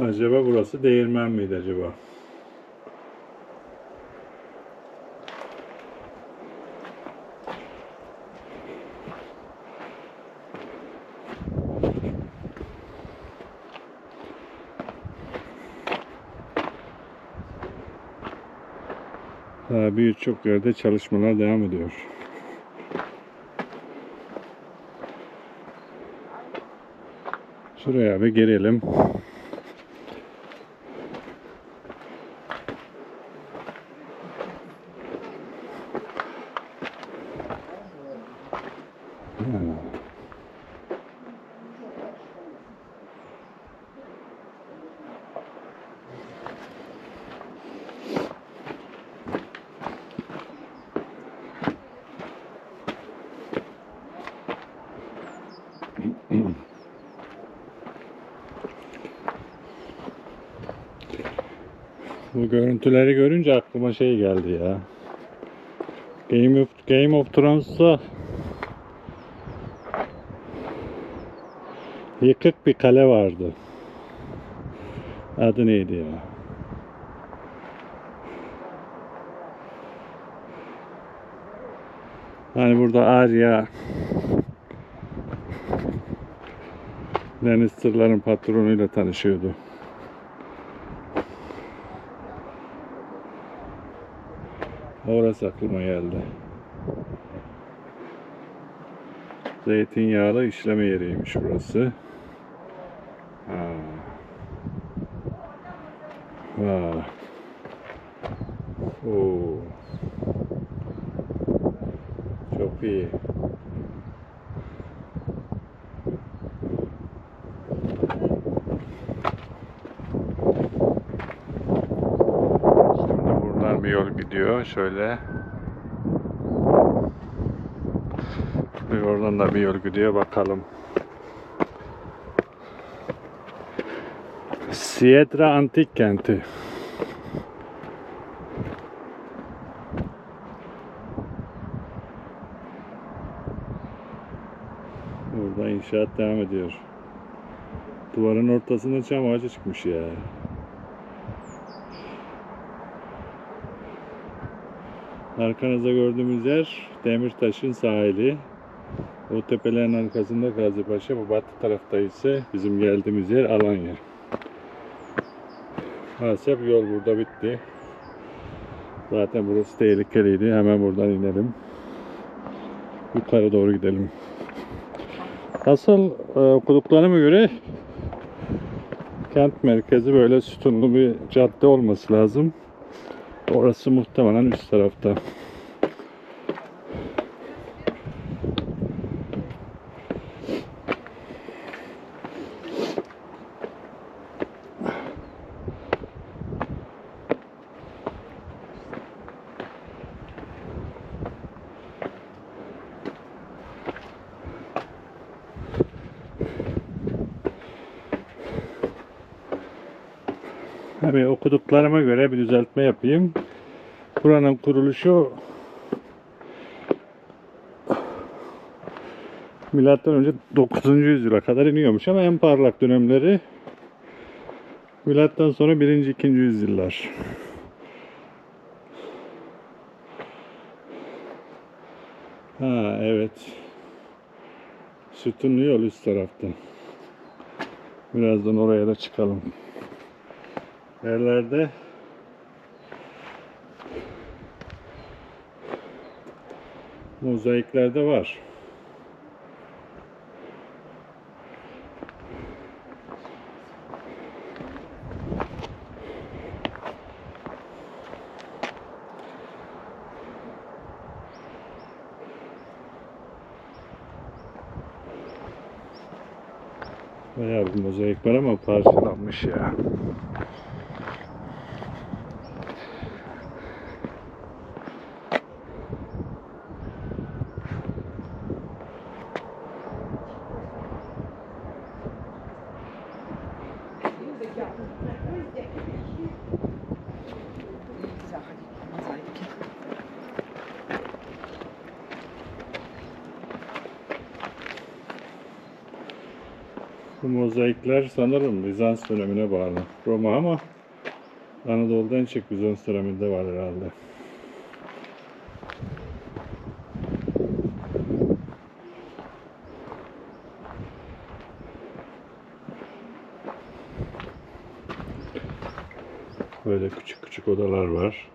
Acaba burası değirmen miydi acaba? Daha birçok yerde çalışmalar devam ediyor. Şuraya bir girelim. Bu görüntüleri görünce aklıma şey geldi ya. Game of Game of Thrones'ta yıkık bir kale vardı. Adı neydi ya? Hani burada Arya Lannister'ların patronuyla tanışıyordu. Orası aklıma geldi. Zeytinyağlı işleme yeriymiş burası. Ha. Ha. Oo. Çok iyi. Şimdi buradan bir yol gidiyor. Şöyle. Bir oradan da bir yol gidiyor. Bakalım. Sietra Antik Kenti. Burada inşaat devam ediyor. Duvarın ortasına çam ağacı çıkmış ya. Arkanızda gördüğümüz yer Demirtaş'ın sahili. O tepelerin arkasında Gazipaşa, bu batı tarafta ise bizim geldiğimiz yer Alanya. Maalesef yol burada bitti. Zaten burası tehlikeliydi. Hemen buradan inelim. Yukarı doğru gidelim. Asıl e, okuduklarıma göre kent merkezi böyle sütunlu bir cadde olması lazım. Orası muhtemelen üst tarafta. Tabii okuduklarıma göre bir düzeltme yapayım. Buranın kuruluşu Milattan önce 9. yüzyıla kadar iniyormuş ama en parlak dönemleri Milattan sonra 1. 2. yüzyıllar. Ha evet. Sütunlu yol üst tarafta. Birazdan oraya da çıkalım. Yerlerde mozaikler de var. Bayağı bir mozaik var ama parçalanmış ya. Mozaikler sanırım Bizans dönemine bağlı. Roma ama Anadolu'dan çık Bizans döneminde var herhalde. Böyle küçük küçük odalar var.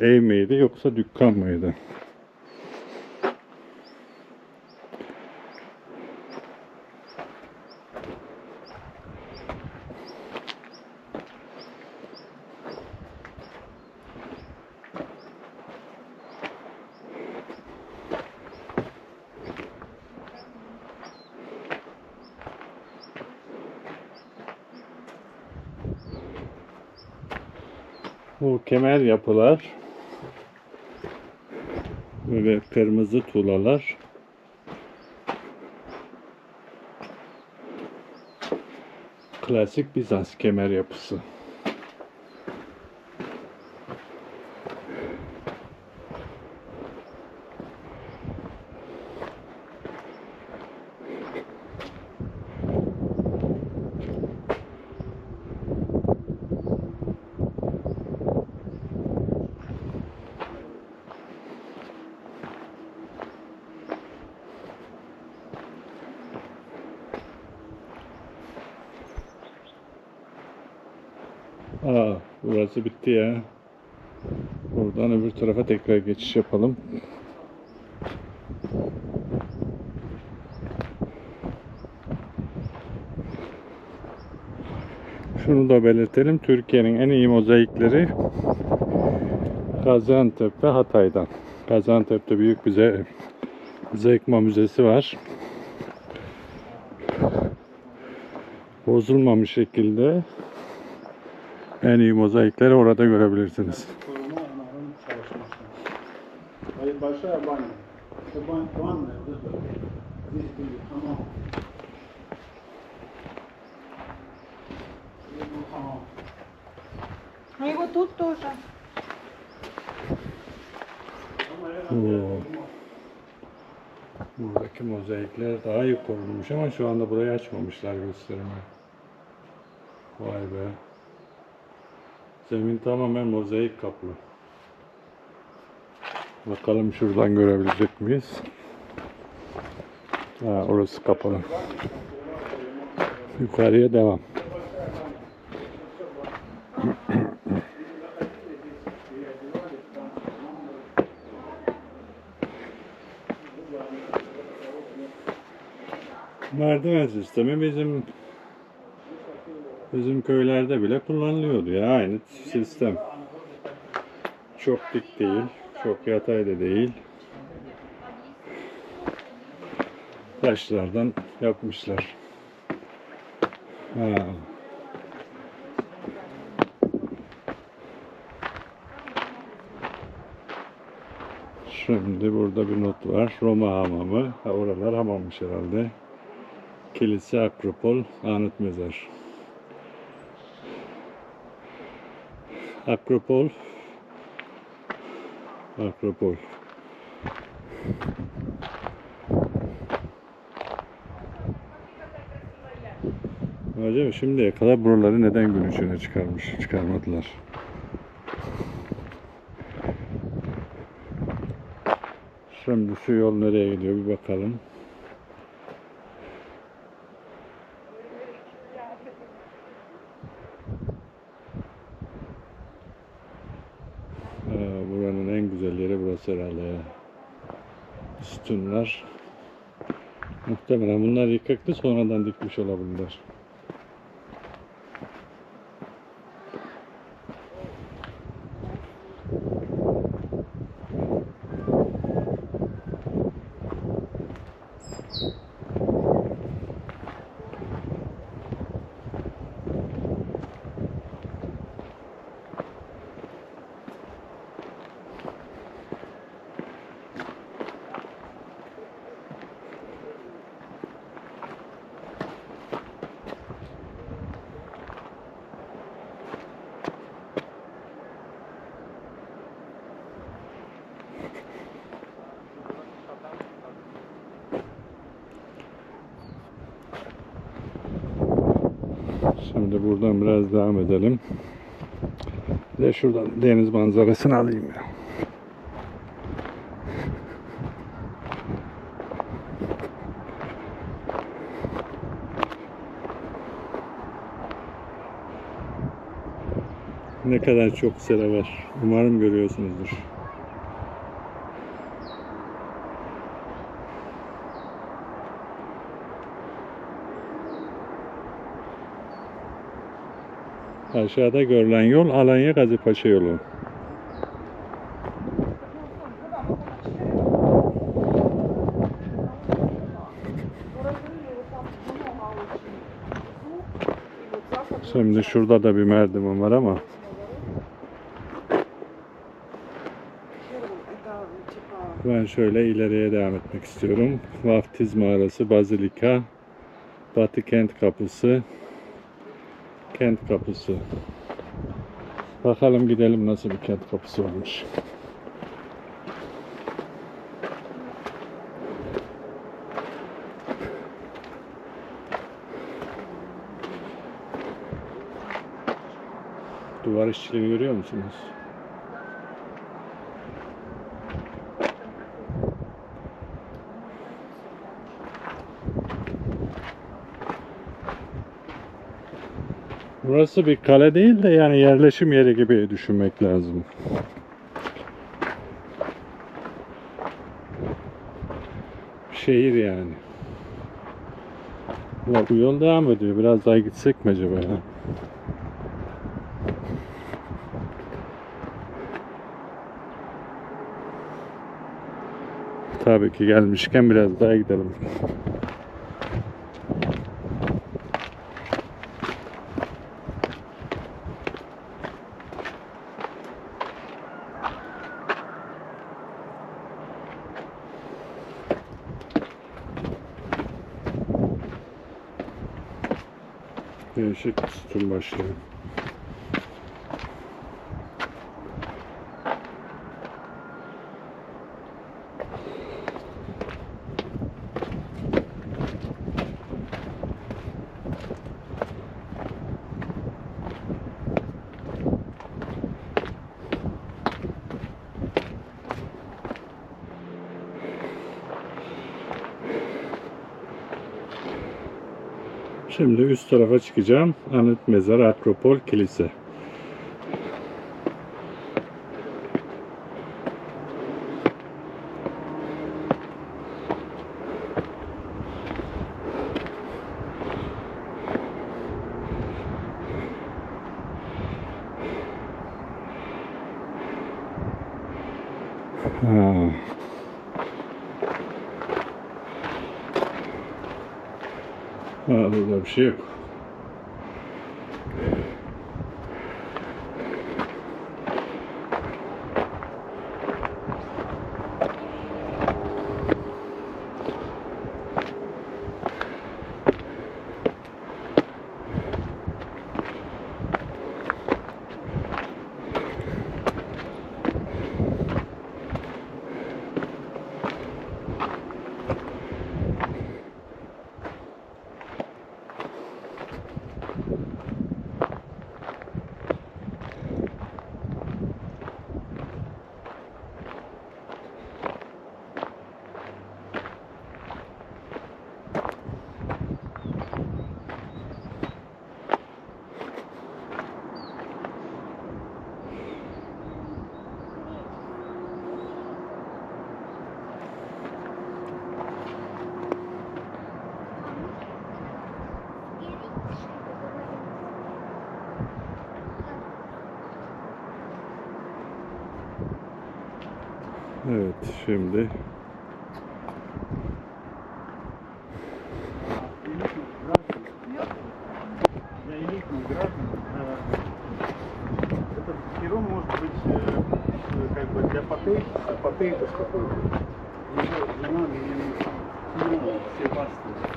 Buralar ev miydi yoksa dükkan mıydı? Bu kemer yapılar böyle kırmızı tuğlalar klasik Bizans kemer yapısı. Aa, burası bitti ya. Buradan öbür tarafa tekrar geçiş yapalım. Şunu da belirtelim. Türkiye'nin en iyi mozaikleri Gaziantep ve Hatay'dan. Gaziantep'te büyük bir ze- Müzesi var. Bozulmamış şekilde en iyi mozaikleri orada görebilirsiniz. Başa. Ma io tutto già. Oo. Buradaki mozaikler daha iyi korunmuş ama şu anda burayı açmamışlar gösterime. Vay be. Zemin tamamen mozaik kaplı. Bakalım şuradan görebilecek miyiz? Ha, orası kapalı. Yukarıya devam. Merdiven sistemi bizim bizim köylerde bile kullanılıyordu ya aynı sistem. Çok dik değil, çok yatay da değil. Taşlardan yapmışlar. Ha. Şimdi burada bir not var. Roma hamamı. Ha, oralar hamammış herhalde. Kilise, Akropol, Anıt Mezar. Akropol. Akropol. Acaba şimdiye kadar buraları neden gün ışığına çıkarmış, çıkarmadılar? Şimdi şu yol nereye gidiyor bir bakalım. Aa, buranın en ya. Sütunlar. Muhtemelen bunlar yıkıktı sonradan dikmiş olabilirler. Şimdi buradan biraz devam edelim. Bir de şuradan deniz manzarasını alayım ya. Ne kadar çok sera var. Umarım görüyorsunuzdur. Aşağıda görülen yol Alanya Gazipaşa yolu. Şimdi şurada da bir merdiven var ama ben şöyle ileriye devam etmek istiyorum. Vaftiz Mağarası, Bazilika, Batı Kent Kapısı, Kent Kapısı. Bakalım gidelim nasıl bir kent kapısı varmış. Duvar işçiliğini görüyor musunuz? Burası bir kale değil de yani yerleşim yeri gibi düşünmek lazım. Şehir yani. Ya bu yol devam ediyor. Biraz daha gitsek mi acaba ya? Tabii ki gelmişken biraz daha gidelim. Değişik sütun başlığı. Şimdi üst tarafa çıkacağım. Anıt Mezar Akropol Kilise. Ha. Ha, burada bir şey потей, потейтов какой-то. Его жена меня ну, все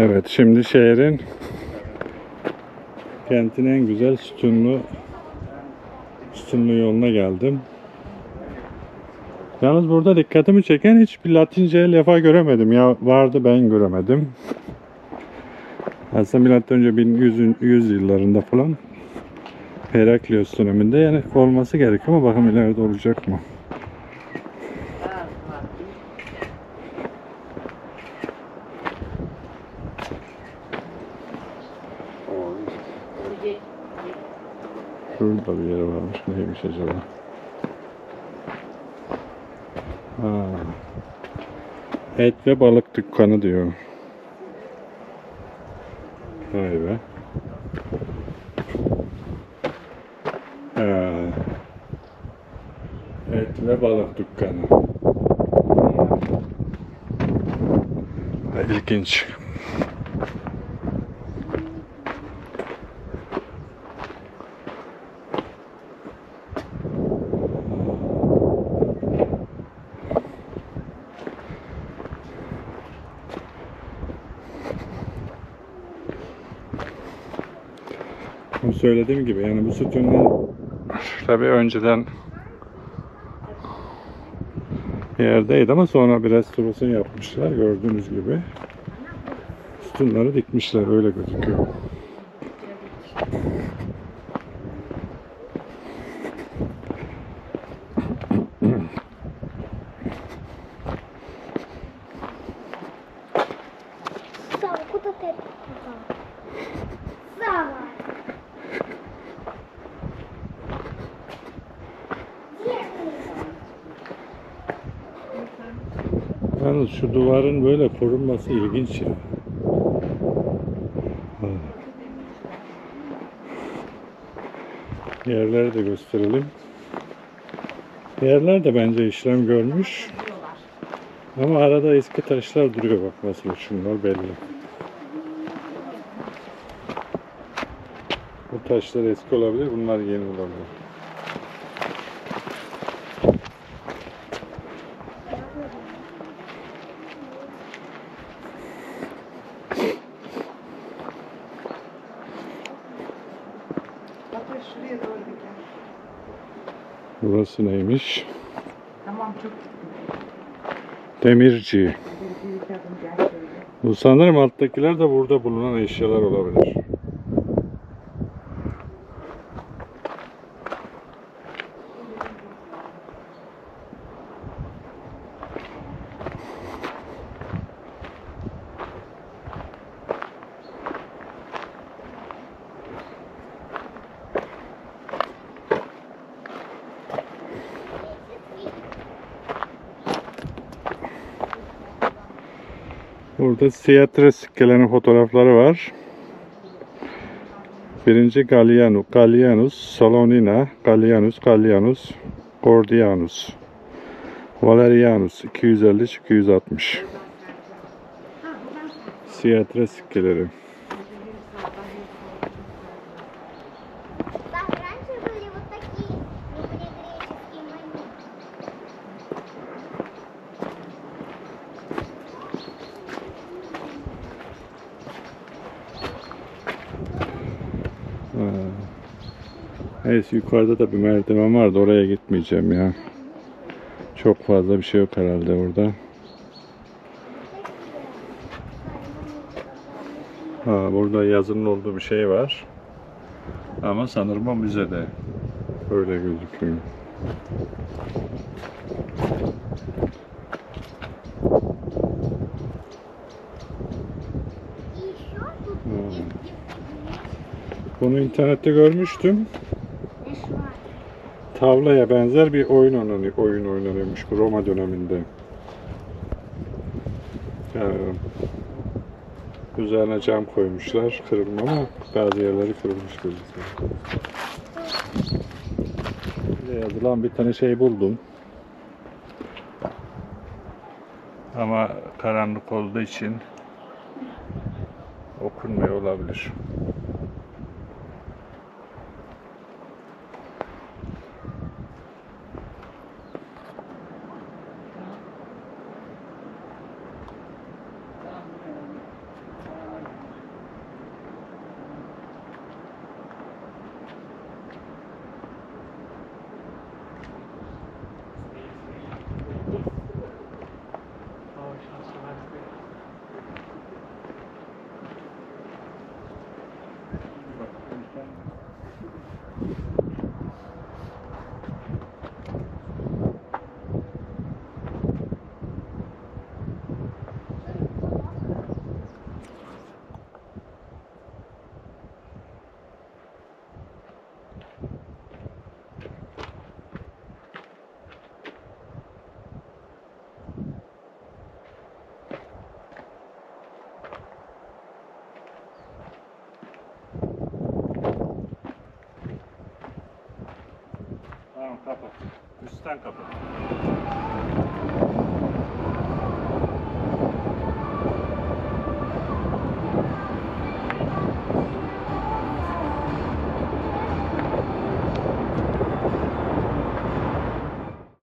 Evet şimdi şehrin kentin en güzel sütunlu sütunlu yoluna geldim. Yalnız burada dikkatimi çeken hiçbir Latince levha göremedim. Ya vardı ben göremedim. Aslında milattan önce 1100 100 yıllarında falan Heraklios döneminde yani olması gerekiyor ama bakalım ileride olacak mı? Şurada bir yer Neymiş acaba? Ha. Et ve balık dükkanı diyor. Vay be. Ha. Et ve balık dükkanı. Ha, İlginç. Bu söylediğim gibi yani bu sütunun tabi önceden yerdeydi ama sonra bir restorasyon yapmışlar gördüğünüz gibi. Sütunları dikmişler öyle gözüküyor. İlginç ya. Yerleri de gösterelim. Yerler de bence işlem görmüş. Ama arada eski taşlar duruyor bak mesela şunlar belli. Bu taşlar eski olabilir, bunlar yeni olabilir. Bakın şuraya doğru bir gel. Burası neymiş? Tamam çok Demirci. Bu sanırım alttakiler de burada bulunan eşyalar olabilir. Burada Siyatre sikkelerinin fotoğrafları var. Birinci Galliano, Gallianus, Salonina, Gallianus, Gallianus, Gordianus, Valerianus 250-260. Siyatre sikkeleri. Neyse yukarıda da bir merdiven vardı. Oraya gitmeyeceğim ya. Çok fazla bir şey yok herhalde orada. Ha, burada yazının olduğu bir şey var. Ama sanırım o müzede. Öyle gözüküyor. Bunu internette görmüştüm tavlaya benzer bir oyun oynanıyor, oyun oynanıyormuş bu Roma döneminde. Yani üzerine cam koymuşlar. Kırılma ama bazı yerleri kırılmış gözüküyor. Yazılan bir tane şey buldum. Ama karanlık olduğu için okunmuyor olabilir. 参加と。